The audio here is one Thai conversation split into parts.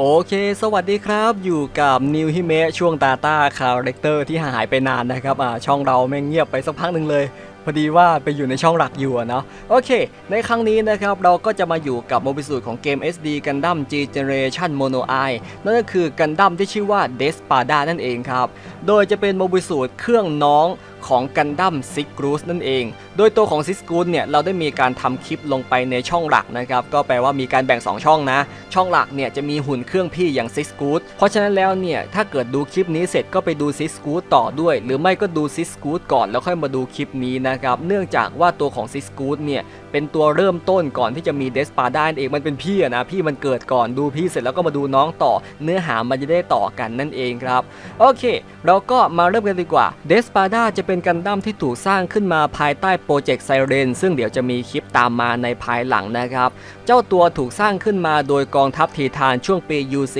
โอเค สวัสดีครับ อยู่กับนิวฮิเมะช่วงตาตาคาแรคเตอร์ที่หายไปนานนะครับอ่าช่องเราแม่งเงียบไปสักพักหนึ่งเลย พอดีว่าไปอยู่ในช่องหลักอยู่อะเนาะโอเค ในครั้งนี้นะครับ เราก็จะมาอยู่กับโมบิสูตรของเกม SD Gundam G Generation Mono Eye นั่นก็คือกันดั้มที่ชื่อว่า Despada นั่นเองครับ โดยจะเป็นโมบิสูตรเครื่องน้อง ของกันดั้มซิกรูสนั่นเอง โดยตัวของซิสกู s เนี่ยเราได้มีการทำคลิปลงไปในช่องหลักนะครับ ก็แปลว่ามีการแบ่ง 2 ช่องนะ ช่องหลักเนี่ยจะมีหุ่นเครื่องพี่อย่างซิสกูดเพราะฉะนั้นแล้วเนี่ยถ้าเกิดดูคลิปนี้เสร็จก็ไปดูซิสกูดต่อด้วย หรือไม่ก็ดูซิสกูดก่อนแล้วค่อยมาดูคลิปนี้นะครับ เนื่องจากว่าตัวของซิสกูดเนี่ยเป็นตัวเริ่มต้นก่อนที่จะมีเดสปาด้าเองมันเป็นพี่นะพี่มันเกิดก่อนดูพี่เสร็จแล้วก็มาดูน้องต่อ เนื้อหามันจะได้ต่อกันนั่นเองครับโอเค เราก็มาเริ่มกันดีกว่าเดสปาดาจะเป็นกันดั้มที่ถูกสร้างขึ้นมาภายใต้โปรเจกต์ไซเรนซึ่งเดี๋ยวจะมีคลิปตามมาในภายหลังนะครับ เจ้าตัวถูกสร้างขึ้นมาโดยกองทัพทีทานช่วงปี UC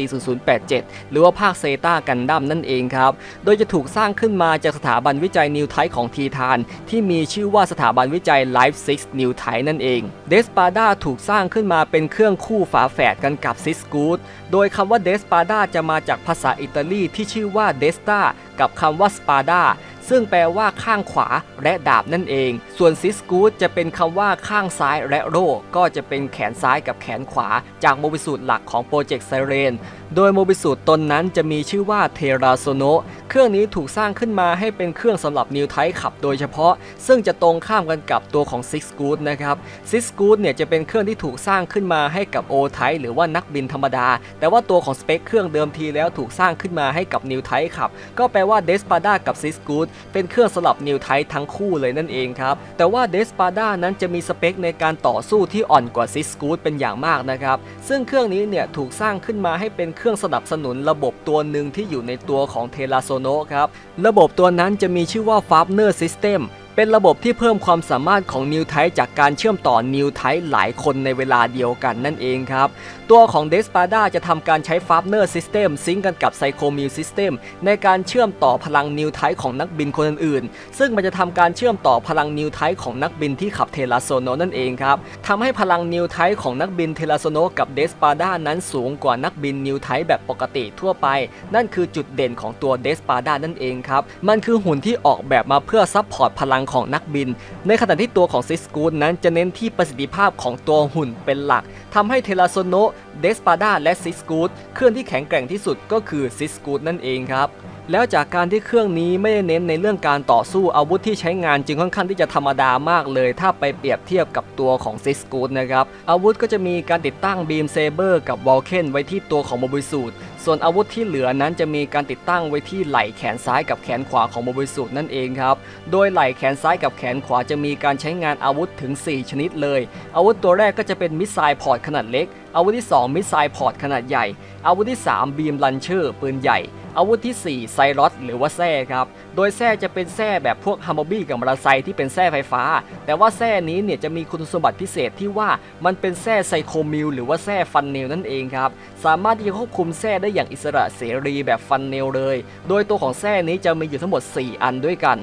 0087 หรือว่าภาคเซตากันดั้มนั่นเองครับ โดยจะถูกสร้างขึ้นมาจากสถาบันวิจัยนิวไทของทีทาน ที่มีชื่อว่าสถาบันวิจัย Life 6 New ไทนั่นเองเดสปาดาถูกสร้างขึ้นมาเป็นเครื่องคู่ฝาแฝดกันกับซิสกูดโดยคำว่าเดสปาดาจะมาจากภาษาอิตาลีที่ชื่อว่าเดสตากับคำว่าสปาดา ซึ่งแปลว่าข้างขวาและดาบนั่นเอง ส่วนซิสกูดจะเป็นคำว่าข้างซ้ายและโร่ก็จะเป็นแขนซ้ายกับแขนขวา จากโมบิสูตรหลักของโปรเจกต์ไซเรนโดยโมบิสูตรตนนั้นจะมีชื่อว่าเทราโซโนเครื่องนี้ถูกสร้างขึ้นมาให้เป็นเครื่องสำหรับนิวไทขับโดยเฉพาะ ซึ่งจะตรงข้ามกันกับตัวของซิสกูดนะครับซิสกูดเนี่ยจะเป็นเครื่องที่ถูกสร้างขึ้นมาให้กับโอไทหรือว่านักบินธรรมดา แต่ว่าตัวของสเปคเครื่องเดิมทีแล้วถูกสร้างขึ้นมาให้กับนิวไทขับ ก็แปลว่าเดสปาดากับซิสกูดเป็นเครื่องสำหรับนิวไททั้งคู่เลยนั่นเองครับ แต่ว่าเดสปาด้านั้นจะมีสเปคในการต่อสู้ที่อ่อนกว่าซิสกูดเป็นอย่างมากนะครับ ซึ่งเครื่องนี้เนี่ยถูกสร้างขึ้นมาให้เป็นเครื่องสนับสนุนระบบตัวหนึ่งที่อยู่ในตัวของเทราโซโนครับ ระบบตัวนั้นจะมีชื่อว่า f a r n e r System เป็นระบบที่เพิ่มความสามารถของนิวไทจากการเชื่อมต่อนิวไทหลายคนในเวลาเดียวกันนั่นเองครับ ตัวของ d e s p a d a จะทำการใช้ f a r n e r System ซิงก์กันกับ p s y c h o m i l System ในการเชื่อมต่อพลังนิวไทของนักบินคนอื่นๆ ซึ่งมันจะทำการเชื่อมต่อพลังนิวไทของนักบินที่ขับเทเลโซโนนั่นเองครับทำให้พลังนิวไทของนักบินเทเลโซโนกับ d e s p a d a นั้นสูงกว่านักบินนิวไทแบบปกติทั่วไป นั่นคือจุดเด่นของตัว d e s p a d a นั่นเองครับ มันคือหุ่นที่ออกแบบมาเพื่อซัพพอร์ตพลังของนักบิน ในขณะที่ตัวของซิสกูดนั้นจะเน้นที่ประสิทธิภาพของตัวหุ่นเป็นหลักทำให้เทเลโซโนเดสปาดาและซิสกูดเครื่องที่แข็งแกร่งที่สุดก็คือซิสกูดนั่นเองครับ แล้วจากการที่เครื่องนี้ไม่ได้เน้นในเรื่องการต่อสู้อาวุธที่ใช้งานจึงค่อนข้างที่จะธรรมดามากเลย ถ้าไปเปรียบเทียบกับตัวของซิสกูดนะครับ อาวุธก็จะมีการติดตั้งบีมเซเบอร์กับวอลเคนไว้ที่ตัวของโมบิสูดส่วนอาวุธที่เหลือนั้นจะมีการติดตั้งไว้ที่ไหล่แขนซ้ายกับแขนขวาของโมบิสูดนั่นเองครับ โดยไหล่แขนซ้ายกับแขนขวาจะมีการใช้งานอาวุธถึง 4 ชนิดเลย อาวุธตัวแรกก็จะเป็นมิสไซล์พอร์ตขนาดเล็ก อาวุธที่ 2 มิสไซล์พอร์ตขนาดใหญ่ อาวุธที่ 3 บีมลันเชอร์ปืนใหญ่อาวุธที่ 4 ไซรอสหรือว่าแส้ครับ โดยแส้จะเป็นแส้แบบพวกฮัมบอร์บี้กับมอเตอร์ไซค์ที่เป็นแส้ไฟฟ้า แต่ว่าแส้นี้เนี่ยจะมีคุณสมบัติพิเศษที่ว่ามันเป็นแส้ไซโคมิลหรือว่าแส้ฟันเนลนั่นเองครับ สามารถที่จะควบคุมแส้ได้อย่างอิสระเสรีแบบฟันเนลเลย โดยตัวของแส้นี้จะมีอยู่ทั้งหมด 4 อันด้วยกัน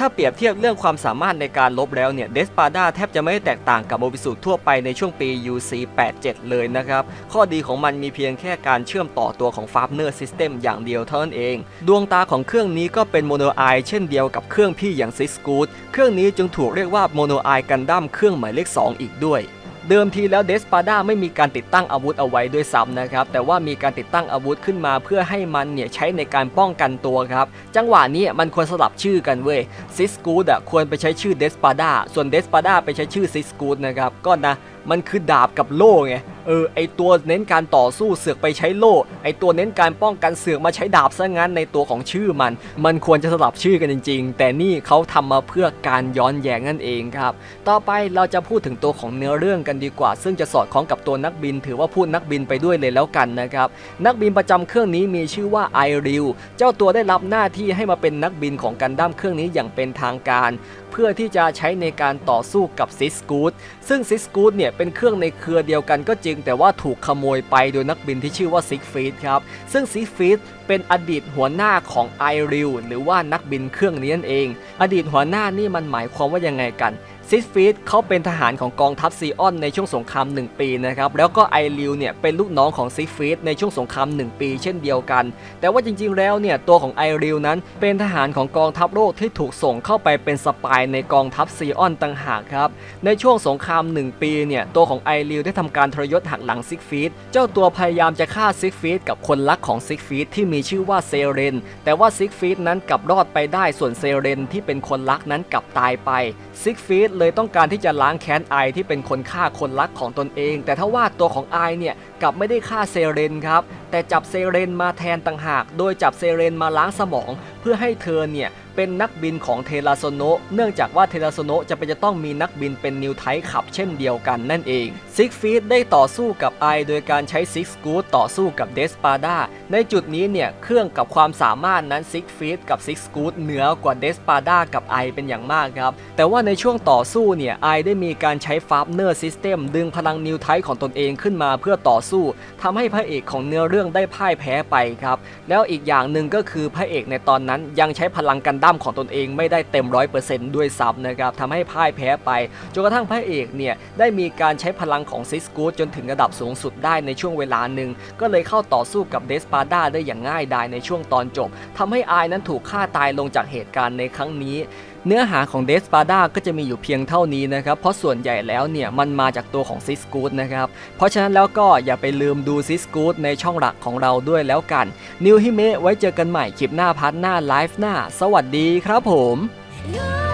ถ้าเปรียบเทียบเรื่องความสามารถในการลบแล้วเนี่ยเดสปาดาแทบจะไม่ได้แตกต่างกับโมบิสูทั่วไปในช่วงปี UC 87 เลยนะครับ ข้อดีของมันมีเพียงแค่การเชื่อมต่อตัวของฟาร์เนอร์ซิสเต็มอย่างเดียวเท่านั้นเอง ดวงตาของเครื่องนี้ก็เป็นโมโนไอเช่นเดียวกับเครื่องพี่อย่างซิสกูดเครื่องนี้จึงถูกเรียกว่าโมโนไอกันดั้มเครื่องหมายเลข 2 อีกด้วย เดิมทีแล้วเดสปาดาไม่มีการติดตั้งอาวุธเอาไว้ด้วยซ้ำนะครับ แต่ว่ามีการติดตั้งอาวุธขึ้นมาเพื่อให้มันเนี่ยใช้ในการป้องกันตัวครับ จังหวะนี้มันควรสลับชื่อกันเว้ยซิสกูดอะควรไปใช้ชื่อเดสปาดาส่วนเดสปาดาไปใช้ชื่อซิสกูดนะครับก็นะมันคือดาบกับโล่ไง เออไอตัวเน้นการต่อสู้เสือกไปใช้โล่ไอตัวเน้นการป้องกันเสือกมาใช้ดาบซะงั้นในตัวของชื่อมัน มันควรจะสลับชื่อกันจริง ๆ แต่นี่เขาทำมาเพื่อการย้อนแย้งนั่นเองครับ ต่อไปเราจะพูดถึงตัวของเนื้อเรื่องกันดีกว่า ซึ่งจะสอดคล้องกับตัวนักบิน ถือว่าพูดนักบินไปด้วยเลยแล้วกันนะครับนักบินประจำเครื่องนี้มีชื่อว่าไอริวเจ้าตัวได้รับหน้าที่ให้มาเป็นนักบินของกันดั้มเครื่องนี้อย่างเป็นทางการเพื่อที่จะใช้ในการต่อสู้กับซิสกูดซึ่งซิสกูดเนี่ยเป็นเครื่องในเครือเดียวกันก็จริงแต่ว่าถูกขโมยไปโดยนักบินที่ชื่อว่าซิกฟีดครับซึ่งซิกฟีดเป็นอดีตหัวหน้าของไอริวหรือว่านักบินเครื่องนี้นั่นเอง อดีตหัวหน้านี่มันหมายความว่ายังไงกัน ซิสฟีดเขาเป็นทหารของกองทัพซีออนในช่วงสงคราม 1 ปีนะครับแล้วก็ไอริวเนี่ยเป็นลูกน้องของซิสฟีดในช่วงสงคราม 1 ปี เช่นเดียวกัน แต่ว่าจริงๆแล้วเนี่ยตัวของไอริวนั้นเป็นทหารของกองทัพโลกที่ถูกส่งเข้าไปเป็นสปายในกองทัพซีออนต่างหากครับในช่วงสงคราม 1 ปีเนี่ยตัวของไอริวได้ทำการทรยศหักหลังซิกฟีดเจ้าตัวพยายามจะฆ่าซิกฟีดกับคนรักของซิกฟีดที่มีชื่อว่าเซเรน แต่ว่าซิกฟีดนั้นกลับรอดไปได้ส่วนเซเรนที่เป็นคนรักนั้นกลับตายไปซิกฟีดเลยต้องการที่จะล้างแค้นไอที่เป็นคนฆ่าคนรักของตนเอง แต่ถ้าว่าตัวของไอเนี่ยกลับไม่ได้ฆ่าเซเรนครับแต่จับเซเรนมาแทนต่างหาก โดยจับเซเรนมาล้างสมอง เพื่อให้เธอเนี่ย เป็นนักบินของเทราโซโนะเนื่องจากว่าเทราโซโนะจะเป็นจะต้องมีนักบินเป็นนิวไทขับเช่นเดียวกันนั่นเองซิกฟีดได้ต่อสู้กับไอโดยการใช้ซิกสกูตต่อสู้กับเดสปาดาในจุดนี้เนี่ยเครื่องกับความสามารถนั้นซิกฟีดกับซิกสกูตเหนือกว่าเดสปาดากับไอเป็นอย่างมากครับ แต่ว่าในช่วงต่อสู้เนี่ยไอได้มีการใช้ฟาร์เนอร์ซิสเต็มดึงพลังนิวไทของตนเองขึ้นมาเพื่อต่อสู้ทำให้พระเอกของเนื้อเรื่องได้พ่ายแพ้ไปครับแล้วอีกอย่างหนึ่งก็คือพระเอกในตอนนั้นยังใช้พลังกันดั้มของตนเองไม่ได้เต็มร้อยเปอร์เซนต์ด้วยซ้ำนะครับทำให้พ่ายแพ้ไปจนกระทั่งพระเอกเนี่ยได้มีการใช้พลังของซิสกูดจนถึงระดับสูงสุดได้ในช่วงเวลาหนึ่งก็เลยเข้าต่อสู้กับเดสปาดาได้อย่างง่ายดายในช่วงตอนจบทำให้อายนั้นถูกฆ่าตายลงจากเหตุการณ์ในครั้งนี้ เนื้อหาของเดสปาดาก็จะมีอยู่เพียงเท่านี้นะครับ เพราะส่วนใหญ่แล้วเนี่ยมันมาจากตัวของซิสกูดนะครับ เพราะฉะนั้นแล้วก็อย่าไปลืมดูซิสกูดในช่องหลักของเราด้วยแล้วกัน นิวฮิเมะไว้เจอกันใหม่คลิปหน้าพัทหน้าไลฟ์หน้า สวัสดีครับผม夜